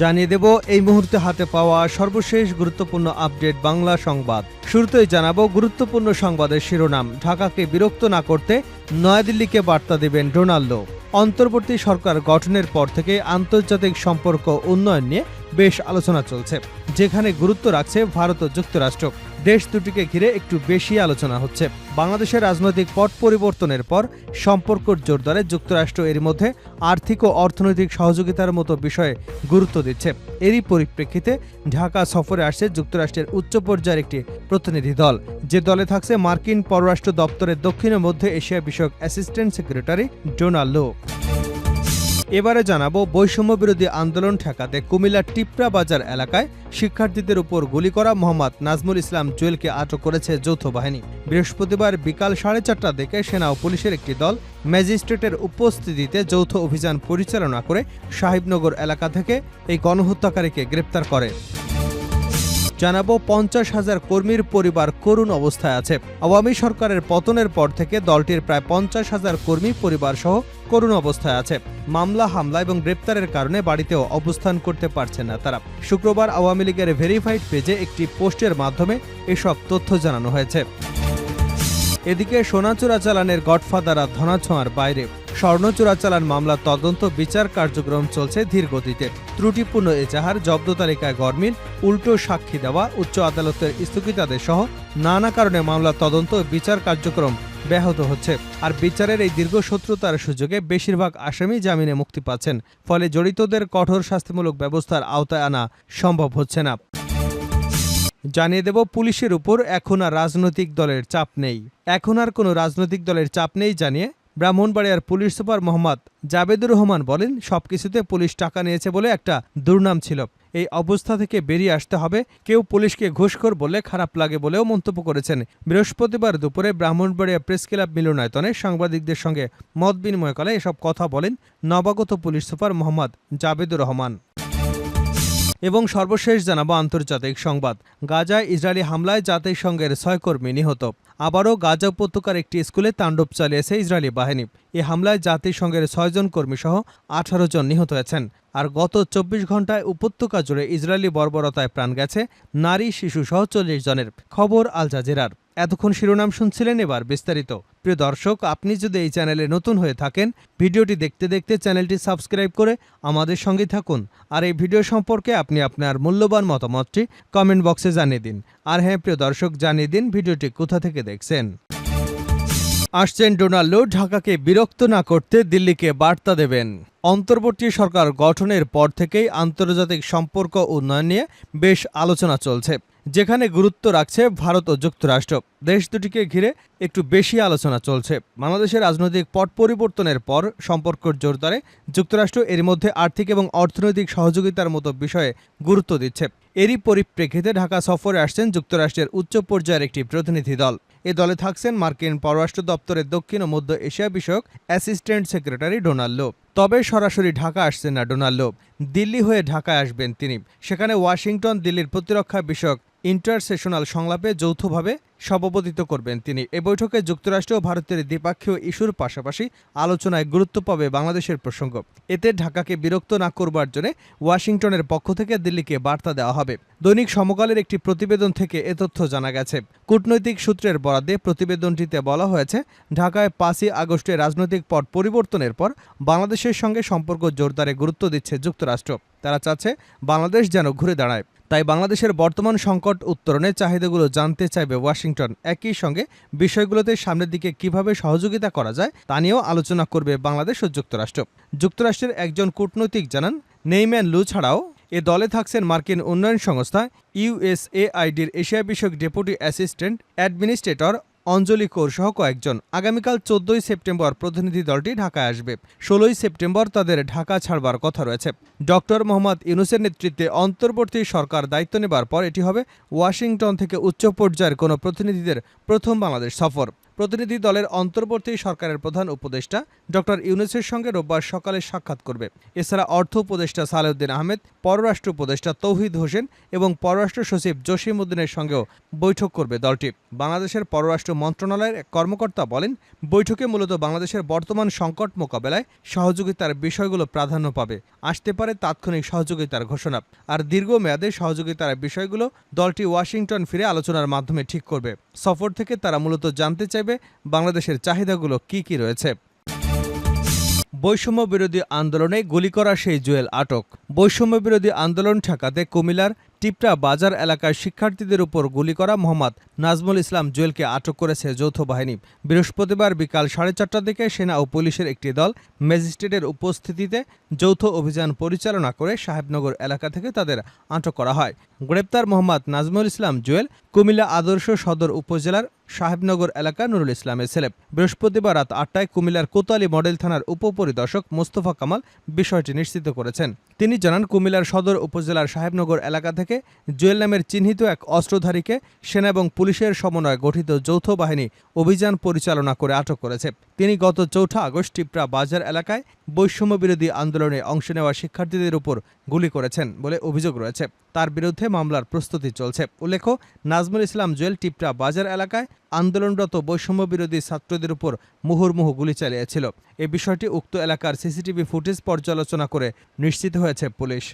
জানিয়ে দেব, এই মুহূর্তে হাতে পাওয়া সর্বশেষ গুরুত্বপূর্ণ আপডেট বাংলা সংবাদ। শুরুতেই জানাব গুরুত্বপূর্ণ সংবাদের শিরোনাম। ঢাকাকে বিরক্ত না করতে নয়াদিল্লিকে বার্তা দেবেন ডোনাল্ডো। অন্তর্বর্তী সরকার গঠনের পর থেকে আন্তর্জাতিক সম্পর্ক উন্নয়ন নিয়ে বেশ আলোচনা চলছে, যেখানে গুরুত্ব রাখছে ভারত ও যুক্তরাষ্ট্র। দেশ দুটিকে ঘিরে একটু বেশি আলোচনা হচ্ছে। বাংলাদেশের রাজনৈতিক পট পরিবর্তনের পর সম্পর্ক জোরদারে যুক্তরাষ্ট্র এর মধ্যে আর্থিক ও অর্থনৈতিক সহযোগিতার মতো বিষয়ে গুরুত্ব দিচ্ছে। এরই পরিপ্রেক্ষিতে ঢাকা সফরে আসছে যুক্তরাষ্ট্রের উচ্চ পর্যায়ের একটি প্রতিনিধি দল। যে দলে থাকছে মার্কিন পররাষ্ট্র দপ্তরের দক্ষিণ ও মধ্য এশিয়া বিষয়ক অ্যাসিস্ট্যান্ট সেক্রেটারি ডোনাল্ডো এবারে জানাব বৈষম্য বিরোধী আন্দোলন ঠেকাতে কুমিল্লার টিপরা বাজার এলাকায় শিক্ষার্থীদের উপর গুলি করা মোহাম্মদ নাজমুল ইসলাম জুয়েলকে আটক করেছে যৌথ বাহিনী। বৃহস্পতিবার বিকাল সাড়ে চারটা দিকে সেনা ও পুলিশের একটি দল ম্যাজিস্ট্রেটের উপস্থিতিতে যৌথ অভিযান পরিচালনা করে সাহিবনগর এলাকা থেকে এই গণহত্যাকারীকে গ্রেপ্তার করে। জানাব পঞ্চাশ হাজার কর্মীর পরিবার করুণ অবস্থায় আছে। আওয়ামী সরকারের পতনের পর থেকে দলটির প্রায় পঞ্চাশ হাজার কর্মী পরিবার সহ করুণ অবস্থায় আছে। মামলা, হামলা এবং গ্রেপ্তারের কারণে বাড়িতেও অবস্থান করতে পারছেন না তারা। শুক্রবার আওয়ামী লীগের ভেরিফাইড পেজে একটি পোস্টের মাধ্যমে এসব তথ্য জানানো হয়েছে। এদিকে সোনা চোরাচালানের গডফাদাররা ধনাছোঁয়ার বাইরে। স্বর্ণ চোরাচালান মামলার তদন্ত, বিচার কার্যক্রম চলছে ধীর গতিতে ত্রুটিপূর্ণ এজাহার, জব্দ তালিকায় গরমিল, উল্টো সাক্ষী দেওয়া, উচ্চ আদালতের স্থগিতাদেশ সহ নানা কারণে মামলার তদন্ত বিচার কার্যক্রম ব্যাহত হচ্ছে। আর বিচারের এই দীর্ঘ শত্রুতার সুযোগে বেশিরভাগ আসামি জামিনে মুক্তি পাচ্ছেন। ফলে জড়িতদের কঠোর শাস্তিমূলক ব্যবস্থার আওতায় আনা সম্ভব হচ্ছে না। জানিয়ে দেব, পুলিশের উপর এখন আর রাজনৈতিক দলের চাপ নেই। এখন আর কোনো রাজনৈতিক দলের চাপ নেই জানিয়ে ব্রাহ্মণবাড়িয়ার পুলিশ সুপার মোহাম্মদ জাবেদুর রহমান বলেন, সবকিছুতে পুলিশ টাকা নিয়েছে বলে একটা দুর্নাম ছিল। এই অবস্থা থেকে বেরিয়ে আসতে হবে। কেউ পুলিশকে ঘুষখোর বলে খারাপ লাগে বলেও মন্তব্য করেছেন। বৃহস্পতিবার দুপুরে ব্রাহ্মণবাড়িয়া প্রেস ক্লাব মিলনায়তনে সাংবাদিকদের সঙ্গে মত বিনিময়কালে এসব কথা বলেন নবাগত পুলিশ সুপার মোহাম্মদ জাবেদুর রহমান। এবং সর্বশেষ জানাব আন্তর্জাতিক সংবাদ। গাজায় ইসরায়েলি হামলায় জাতিসংঘের ছয় কর্মী নিহত। আবারও গাজা উপত্যকার একটি স্কুলে তাণ্ডব চালিয়েছে ইসরায়েলি বাহিনী। এ হামলায় জাতিসংঘের ছয়জন কর্মীসহ আঠারো জন নিহত হয়েছেন। আর গত চব্বিশ ঘন্টায় উপত্যকা জুড়ে ইসরায়েলি বর্বরতায় প্রাণ গেছে নারী, শিশু সহ চল্লিশ জনের। খবর আল জাজিরার। এতক্ষণ শিরোনাম শুনছিলেন এবার বিস্তারিত। প্রিয় দর্শক, আপনি যদি এই চ্যানেলে নতুন হয়ে থাকেন, ভিডিওটি দেখতে দেখতে চ্যানেলটি সাবস্ক্রাইব করে আমাদের সঙ্গে থাকুন। আর এই ভিডিও সম্পর্কে আপনি আপনার মূল্যবান মতামতটি কমেন্ট বক্সে জানিয়ে দিন। আর হ্যাঁ প্রিয় দর্শক, জানিয়ে দিন ভিডিওটি কোথা থেকে দেখছেন। আসছেন ডোনাল্ডো, ঢাকাকে বিরক্ত না করতে দিল্লিকে বার্তা দেবেন। অন্তর্বর্তী সরকার গঠনের পর থেকেই আন্তর্জাতিক সম্পর্ক উন্নয়ন নিয়ে বেশ আলোচনা চলছে, যেখানে গুরুত্ব রাখছে ভারত ও যুক্তরাষ্ট্র। দেশ দুটিকে ঘিরে একটু বেশি আলোচনা চলছে। বাংলাদেশের রাজনৈতিক পট পরিবর্তনের পর সম্পর্ক জোরদারে যুক্তরাষ্ট্র এর মধ্যে আর্থিক এবং অর্থনৈতিক সহযোগিতার মতো বিষয়ে গুরুত্ব দিচ্ছে। এরই পরিপ্রেক্ষিতে ঢাকা সফরে আসছেন যুক্তরাষ্ট্রের উচ্চ পর্যায়ের একটি প্রতিনিধি দল। এ দলে থাকছেন মার্কিন পররাষ্ট্র দপ্তরের দক্ষিণ ও মধ্য এশিয়া বিষয়ক অ্যাসিস্ট্যান্ট সেক্রেটারি ডোনাল্ড ডোনাল্ডো তবে সরাসরি ঢাকা আসছেন না ডোনাল্ডো। দিল্লি হয়ে ঢাকায় আসবেন তিনি। সেখানে ওয়াশিংটন, দিল্লির প্রতিরক্ষা বিষয়ক ইন্টারসেশনাল সংলাপে যৌথভাবে সভাপতিত্ব করবেন তিনি। এ বৈঠকে যুক্তরাষ্ট্র ও ভারতের দ্বিপাক্ষীয় ইস্যুর পাশাপাশি আলোচনায় গুরুত্ব পাবে বাংলাদেশের প্রসঙ্গ। এতে ঢাকাকে বিরক্ত না করবার জন্য ওয়াশিংটনের পক্ষ থেকে দিল্লিকে বার্তা দেওয়া হবে। দৈনিক সমকালের একটি প্রতিবেদন থেকে এ তথ্য জানা গেছে। কূটনৈতিক সূত্রের বরাদ্দে প্রতিবেদনটিতে বলা হয়েছে, ঢাকায় পাঁচই আগস্টে রাজনৈতিক পট পরিবর্তনের পর বাংলাদেশের সঙ্গে সম্পর্ক জোরদারে গুরুত্ব দিচ্ছে যুক্তরাষ্ট্র। তারা চাচ্ছে বাংলাদেশ যেন ঘুরে দাঁড়ায়। তাই বাংলাদেশের বর্তমান সংকট উত্তরণে চাহিদাগুলো জানতে চাইবে ওয়াশিংটন। একই সঙ্গে বিষয়গুলোতে সামনের দিকে কীভাবে সহযোগিতা করা যায় তা নিয়েও আলোচনা করবে বাংলাদেশ ও যুক্তরাষ্ট্র। যুক্তরাষ্ট্রের একজন কূটনৈতিক জানান, নেইম্যান লু ছাড়াও এ দলে থাকছেন মার্কিন উন্নয়ন সংস্থা ইউএসএআইডির এশিয়া বিষয়ক deputy assistant administrator Anjali Kaur সহ কয়েকজন। আগামীকাল চোদ্দই সেপ্টেম্বর প্রতিনিধি দলটি ঢাকায় আসবে। ষোলোই সেপ্টেম্বর তাদের ঢাকা ছাড়বার কথা রয়েছে। ডক্টর মোহাম্মদ ইউনুসের নেতৃত্বে অন্তর্বর্তী সরকার দায়িত্ব নেবার পর এটি হবে ওয়াশিংটন থেকে উচ্চ পর্যায়ের কোনো প্রতিনিধিদের প্রথম বাংলাদেশ সফর। প্রতিনিধি দলের অন্তর্বর্তী সরকারের প্রধান উপদেষ্টা ডক্টর ইউনুসের সঙ্গে রোববার সকালে সাক্ষাৎ করবে। এছাড়া অর্থ উপদেষ্টা সালেউদ্দিন আহমেদ, পররাষ্ট্র উপদেষ্টা তৌহিদ হোসেন এবং পররাষ্ট্র সচিব জসিম উদ্দিনের সঙ্গেও বৈঠক করবে দলটি। বাংলাদেশের পররাষ্ট্র মন্ত্রণালয়ের এক কর্মকর্তা বলেন, বৈঠকে মূলত বাংলাদেশের বর্তমান সংকট মোকাবেলায় সহযোগিতার বিষয়গুলো প্রাধান্য পাবে। আসতে পারে তাৎক্ষণিক সহযোগিতার ঘোষণা। আর দীর্ঘমেয়াদে সহযোগিতার বিষয়গুলো দলটি ওয়াশিংটন ফিরে আলোচনার মাধ্যমে ঠিক করবে। সফর থেকে তারা মূলত জানতে চাইবে বাংলাদেশের চাহিদাগুলো কি কি রয়েছে? বৈষম্য বিরোধী আন্দোলনে গুলি করা সেই জুয়েল আটক। বৈষম্য বিরোধী আন্দোলন ঠেকাতে কুমিল্লার টিপরা বাজার এলাকায় শিক্ষার্থীদের উপর গুলি করা। মোহাম্মদ নাজমুল ইসলাম জুয়েলকে আটক করেছে যৌথ বাহিনী। বৃহস্পতিবার বিকাল সাড়ে চারটার দিকে সেনা ও পুলিশের একটি দল ম্যাজিস্ট্রেটের উপস্থিতিতে যৌথ অভিযান পরিচালনা করে সাহেবনগর এলাকা থেকে তাদের আটক করা হয়। গ্রেপ্তার মোহাম্মদ নাজমুল ইসলাম জুয়েল কুমিল্লা আদর্শ সদর উপজেলার সাহেবনগর এলাকা নুরুল ইসলামের ছেলে। বৃহস্পতিবার রাত আটটায় কুমিল্লার কোতোয়ালি মডেল থানার উপপরিদর্শক মোস্তফা কামাল বিষয়টি নিশ্চিত করেছেন। তিনি জানান, কুমিল্লার সদর উপজেলার সাহেবনগর এলাকা থেকে জুয়েল নামের চিহ্নিত এক অস্ত্রধারীকে সেনা এবং পুলিশের সমন্বয়ে গঠিত যৌথ বাহিনী অভিযান পরিচালনা করে আটক করেছে। তিনি গত চৌঠা আগস্ট টিপরা বাজার এলাকায় বৈষম্য বিরোধী আন্দোলনে অংশ নেওয়া শিক্ষার্থীদের উপর গুলি করেছেন বলে অভিযোগ রয়েছে। তার বিরুদ্ধে মামলার প্রস্তুতি চলছে। উল্লেখ্য, নাজমুল ইসলাম জুয়েল টিপরা বাজার এলাকায় আন্দোলনরত বৈষম্য বিরোধী ছাত্রদের উপর মুহুর্মুহু গুলি চালিয়েছিল। এ বিষয়টি উক্ত এলাকার সিসিটিভি ফুটেজ পর্যালোচনা করে নিশ্চিত হয়েছে পুলিশ।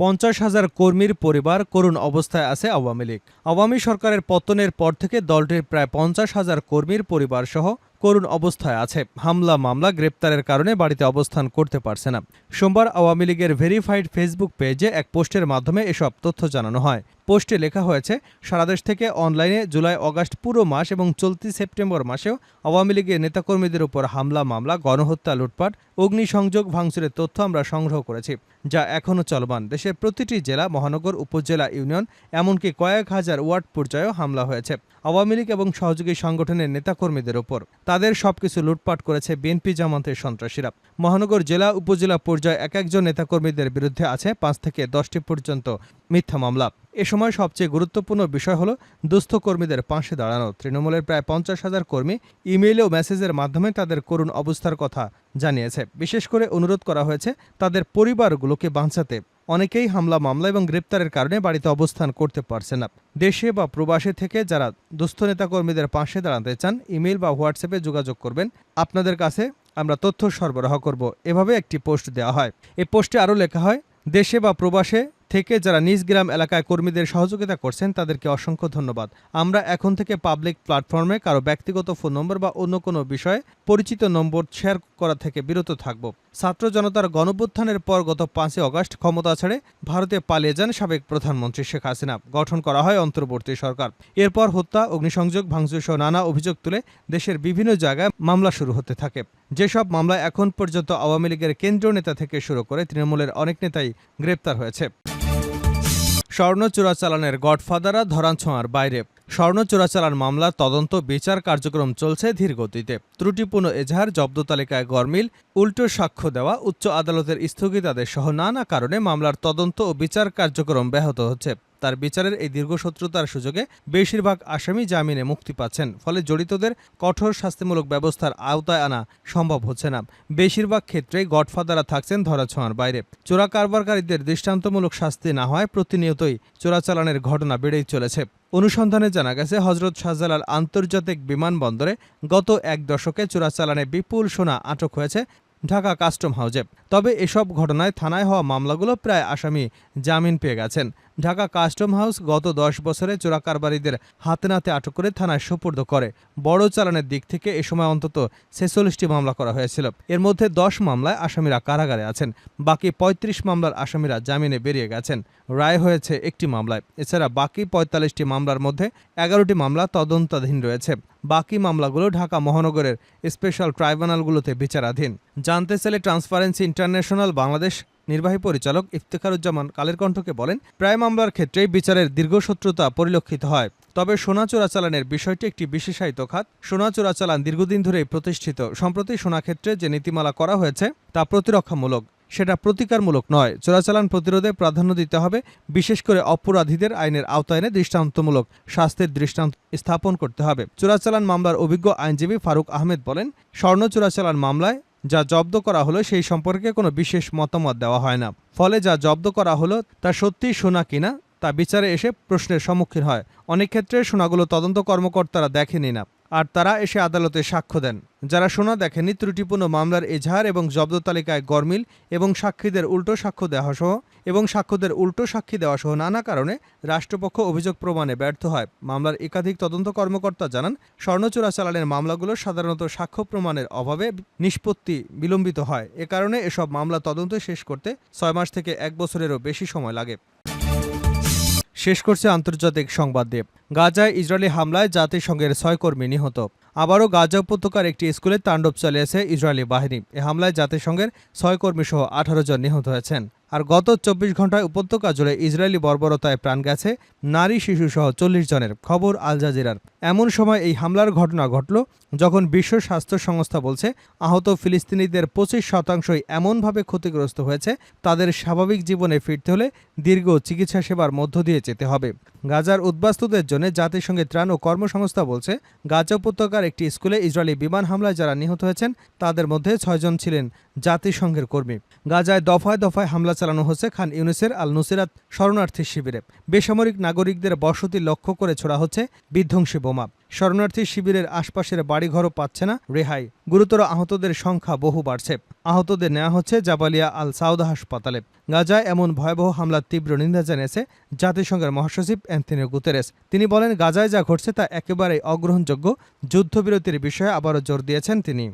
পঞ্চাশ হাজার কর্মীর পরিবার করুণ অবস্থায় আছে আওয়ামী লীগ। আওয়ামী সরকারের পতনের পর থেকে দলটির প্রায় পঞ্চাশ হাজার কর্মীর পরিবার সহ করুণ অবস্থায় আছে। হামলা মামলা গ্রেপ্তারের কারণে বাড়িতে অবস্থান করতে পারছে না। সোমবার আওয়ামী লীগের ভেরিফাইড ফেসবুক পেজে এক পোস্টের মাধ্যমে এসব তথ্য জানানো হয়। পোস্টে লেখা হয়েছে সারাদেশ থেকে অনলাইনে জুলাই, অগাস্ট পুরো মাস এবং চলতি সেপ্টেম্বর মাসেও আওয়ামী লীগের নেতাকর্মীদের উপর হামলা, মামলা, গণহত্যা, লুটপাট, অগ্নিসংযোগ ভাঙচুরের তথ্য আমরা সংগ্রহ করেছি, যা এখনও চলমান। দেশের প্রতিটি জেলা, মহানগর, উপজেলা, ইউনিয়ন, এমনকি কয়েক হাজার ওয়ার্ড পর্যায়েও হামলা হয়েছে। আওয়ামী লীগ এবং সহযোগী সংগঠনের নেতাকর্মীদের ওপর তাদের সবকিছু লুটপাট করেছে বিএনপি জামাতের সন্ত্রাসীরা। মহানগর জেলা উপজেলা পর্যায়ে এক একজন নেতাকর্মীদের বিরুদ্ধে আছে পাঁচ থেকে দশটি পর্যন্ত মিথ্যা মামলা। এ সময় সবচেয়ে গুরুত্বপূর্ণ বিষয় হল, দুস্থ কর্মীদের পাশে দাঁড়ানো। তৃণমূলের প্রায় পঞ্চাশ হাজার কর্মী ইমেইল ও মেসেজের মাধ্যমে তাদের করুণ অবস্থার কথা জানিয়েছে। বিশেষ করে অনুরোধ করা হয়েছে তাদের পরিবারগুলোকে বাঁচাতে। অনেকেই হামলা, মামলা এবং গ্রেপ্তারের কারণে বাড়িতে অবস্থান করতে পারছে না। দেশে বা প্রবাসে থেকে যারা দুস্থ নেতাকর্মীদের পাশে দাঁড়াতে চান ইমেল বা হোয়াটসঅ্যাপে যোগাযোগ করবেন। আপনাদের কাছে আমরা তথ্য সরবরাহ করব। এভাবে একটি পোস্ট দেওয়া হয়। এই পোস্টে আরও লেখা হয়, দেশে বা প্রবাসে থেকে যারা নিজ গ্রাম এলাকায় কর্মীদের সহযোগিতা করছেন, তাদেরকে অসংখ্য ধন্যবাদ। আমরা এখন থেকে পাবলিক প্ল্যাটফর্মে কারও ব্যক্তিগত ফোন নম্বর বা অন্য কোনো বিষয়ে পরিচিত নম্বর শেয়ার করা থেকে বিরত থাকব। ছাত্র জনতার গণভ্যুত্থানের পর গত পাঁচই অগস্ট ক্ষমতা ছেড়ে ভারতে পালিয়ে যান সাবেক প্রধানমন্ত্রী শেখ হাসিনা। গঠন করা হয় অন্তর্বর্তী সরকার। এরপর হত্যা, অগ্নিসংযোগ, ভাঙচুর সহ নানা অভিযোগ তুলে দেশের বিভিন্ন জায়গায় মামলা শুরু হতে থাকে। যেসব মামলায় এখন পর্যন্ত আওয়ামী লীগের কেন্দ্রীয় নেতা থেকে শুরু করে তৃণমূলের অনেক নেতাই গ্রেপ্তার হয়েছে। স্বর্ণ চোরাচালানের গডফাদাররা ধরাছোঁয়ার বাইরে। স্বর্ণ চোরাচালান মামলার তদন্ত, বিচার কার্যক্রম চলছে ধীরগতিতে। ত্রুটিপূর্ণ এজাহার, জব্দ তালিকায় গরমিল, উল্টো সাক্ষ্য দেওয়া, উচ্চ আদালতের স্থগিতাদেশ সহ নানা কারণে মামলার তদন্ত ও বিচার কার্যক্রম ব্যাহত হচ্ছে। তার বিচারের এই দীর্ঘশত্রুতার সুযোগে বেশিরভাগ আসামি জামিনে মুক্তি পাচ্ছেন, ফলে জড়িতদের কঠোর শাস্তিমূলক ব্যবস্থার আওতায় আনা সম্ভব হচ্ছে না। বেশিরভাগ ক্ষেত্রেই গডফাদাররা থাকছেন ধরাছোঁয়ার বাইরে। চোরা কারবারকারীদের দৃষ্টান্তমূলক শাস্তি না হয় প্রতিনিয়তই চোরাচালানের ঘটনা বেড়েই চলেছে। অনুসন্ধানে জানা গেছে, হজরত শাহজালাল আন্তর্জাতিক বিমানবন্দরে গত এক দশকে চোরাচালানে বিপুল সোনা আটক হয়েছে ঢাকা কাস্টম হাউজে। তবে এসব ঘটনায় থানায় হওয়া মামলাগুলো প্রায় আসামি জামিন পেয়ে গেছেন। ঢাকা কাস্টম হাউস গত দশ বছরে চোরাকারবারীদের হাতে নাতে আটক করে থানায় সুপর্দ করে। বড় চালানের দিক থেকে এ সময় অন্তত ছেচল্লিশটি মামলা করা হয়েছিল। এর মধ্যে দশ মামলায় আসামিরা কারাগারে আছেন। বাকি ৩৫ মামলার আসামিরা জামিনে বেরিয়ে গেছেন। রায় হয়েছে একটি মামলায়। এছাড়া বাকি পঁয়তাল্লিশটি মামলার মধ্যে এগারোটি মামলা তদন্তাধীন রয়েছে। বাকি মামলাগুলো ঢাকা মহানগরের স্পেশাল ট্রাইব্যুনালগুলোতে বিচারাধীন। জানতে চাইলে ট্রান্সপারেন্সি ইন্টারন্যাশনাল বাংলাদেশ নির্বাহী পরিচালক ইফতেখারুজ্জামান কালের কণ্ঠকে বলেন, প্রায় মামলার ক্ষেত্রেই বিচারের দীর্ঘশত্রুতা পরিলক্ষিত হয়। তবে সোনা চোরাচালানের বিষয়টি একটি বিশেষায়িত খাত। সোনা চোরাচালান দীর্ঘদিন ধরেই প্রতিষ্ঠিত। সম্প্রতি সোনা ক্ষেত্রে যে নীতিমালা করা হয়েছে, তা প্রতিরক্ষামূলক। সেটা প্রতিকারমূলক নয়। চোরাচালান প্রতিরোধে প্রাধান্য দিতে হবে, বিশেষ করে অপরাধীদের আইনের আওতায় এনে দৃষ্টান্তমূলক শাস্তির দৃষ্টান্ত স্থাপন করতে হবে। চোরাচালান মামলার অভিজ্ঞ আইনজীবী ফারুক আহমেদ বলেন, স্বর্ণ চোরাচালান মামলায় যা জব্দ করা হলো সেই সম্পর্কে কোনো বিশেষ মতামত দেওয়া হয় না। ফলে যা জব্দ করা হলো তা সত্যিই সোনা কিনা, তা বিচারে এসে প্রশ্নের সম্মুখীন হয়। অনেক ক্ষেত্রে সোনাগুলো তদন্ত কর্মকর্তারা দেখেনি না। আর তারা এসে আদালতে সাক্ষ্য দেন। যারা সোনা দেখেনি ত্রুটিপূর্ণ মামলার এজাহার এবং জব্দ তালিকায় গরমিল এবং সাক্ষীদের উল্টো সাক্ষ্য দেওয়া সহ এবং সাক্ষ্যদের উল্টো সাক্ষী দেওয়া সহ নানা কারণে রাষ্ট্রপক্ষ অভিযোগ প্রমাণে ব্যর্থ হয়। মামলার একাধিক তদন্ত কর্মকর্তা জানান স্বর্ণ চোরাচালানের মামলাগুলো সাধারণত সাক্ষ্য প্রমাণের অভাবে নিষ্পত্তি বিলম্বিত হয়। এ কারণে এসব মামলা তদন্ত শেষ করতে ছয় মাস থেকে এক বছরেরও বেশি সময় লাগে। শেষ করছে আন্তর্জাতিক সংবাদ দিয়ে গাজায় ইসরায়েলি হামলায় জাতিসংঘের ছয় কর্মী নিহত। আবারও গাজা উপত্যকার একটি স্কুলে তাণ্ডব চালিয়েছে ইসরায়েলি বাহিনী। এ হামলায় জাতিসংঘের ছয় কর্মী সহ আঠারো জন নিহত হয়েছেন। আর গত চব্বিশ ঘন্টায় উপত্যকা জুড়ে ইসরায়েলি বর্বরতায় প্রাণ গেছে, নারী শিশু সহ চল্লিশ জনের, খবর আল জাজিরার। এমন সময় এই হামলার ঘটনা ঘটল, যখন বিশ্ব স্বাস্থ্য সংস্থা বলছে, আহত ফিলিস্তিনিদের পঁচিশ শতাংশই এমনভাবে ক্ষতিগ্রস্ত হয়েছে, তাদের স্বাভাবিক জীবনে ফিরতে হলে দীর্ঘ চিকিৎসা সেবার মধ্য দিয়ে যেতে হবে। গাজার উদ্বাস্তুদের জন্য জাতিসংঘের ত্রাণ ও কর্মসংস্থা বলছে, গাজা উপত্যকার একটি স্কুলে ইসরায়েলি বিমান হামলায় যারা নিহত হয়েছেন, তাদের মধ্যে ছয়জন ছিলেন জাতিসংঘের কর্মী। গাজায় দফায় দফায় হামলা চালানো হচ্ছে খান ইউনিসের আল নুসিরাত শরণার্থী শিবিরে। বেসামরিক নাগরিকদের বসতি লক্ষ্য করে ছোড়া হচ্ছে বিধ্বংসী বোমা। শরণার্থী শিবিরের আশপাশের বাড়িঘরও পাচ্ছে না রেহাই। গুরুতর আহতদের সংখ্যা বহু বাড়ছে। আহতদের নেওয়া হচ্ছে জাবালিয়া আল সাউদা হাসপাতালে। গাজায় এমন ভয়াবহ হামলার তীব্র নিন্দা জানিয়েছে জাতিসংঘের মহাসচিব অ্যান্থনি গুতেরেস। তিনি বলেন, গাজায় যা ঘটছে তা একেবারেই অগ্রহণযোগ্য। যুদ্ধবিরতির বিষয়ে আবারও জোর দিয়েছেন তিনি।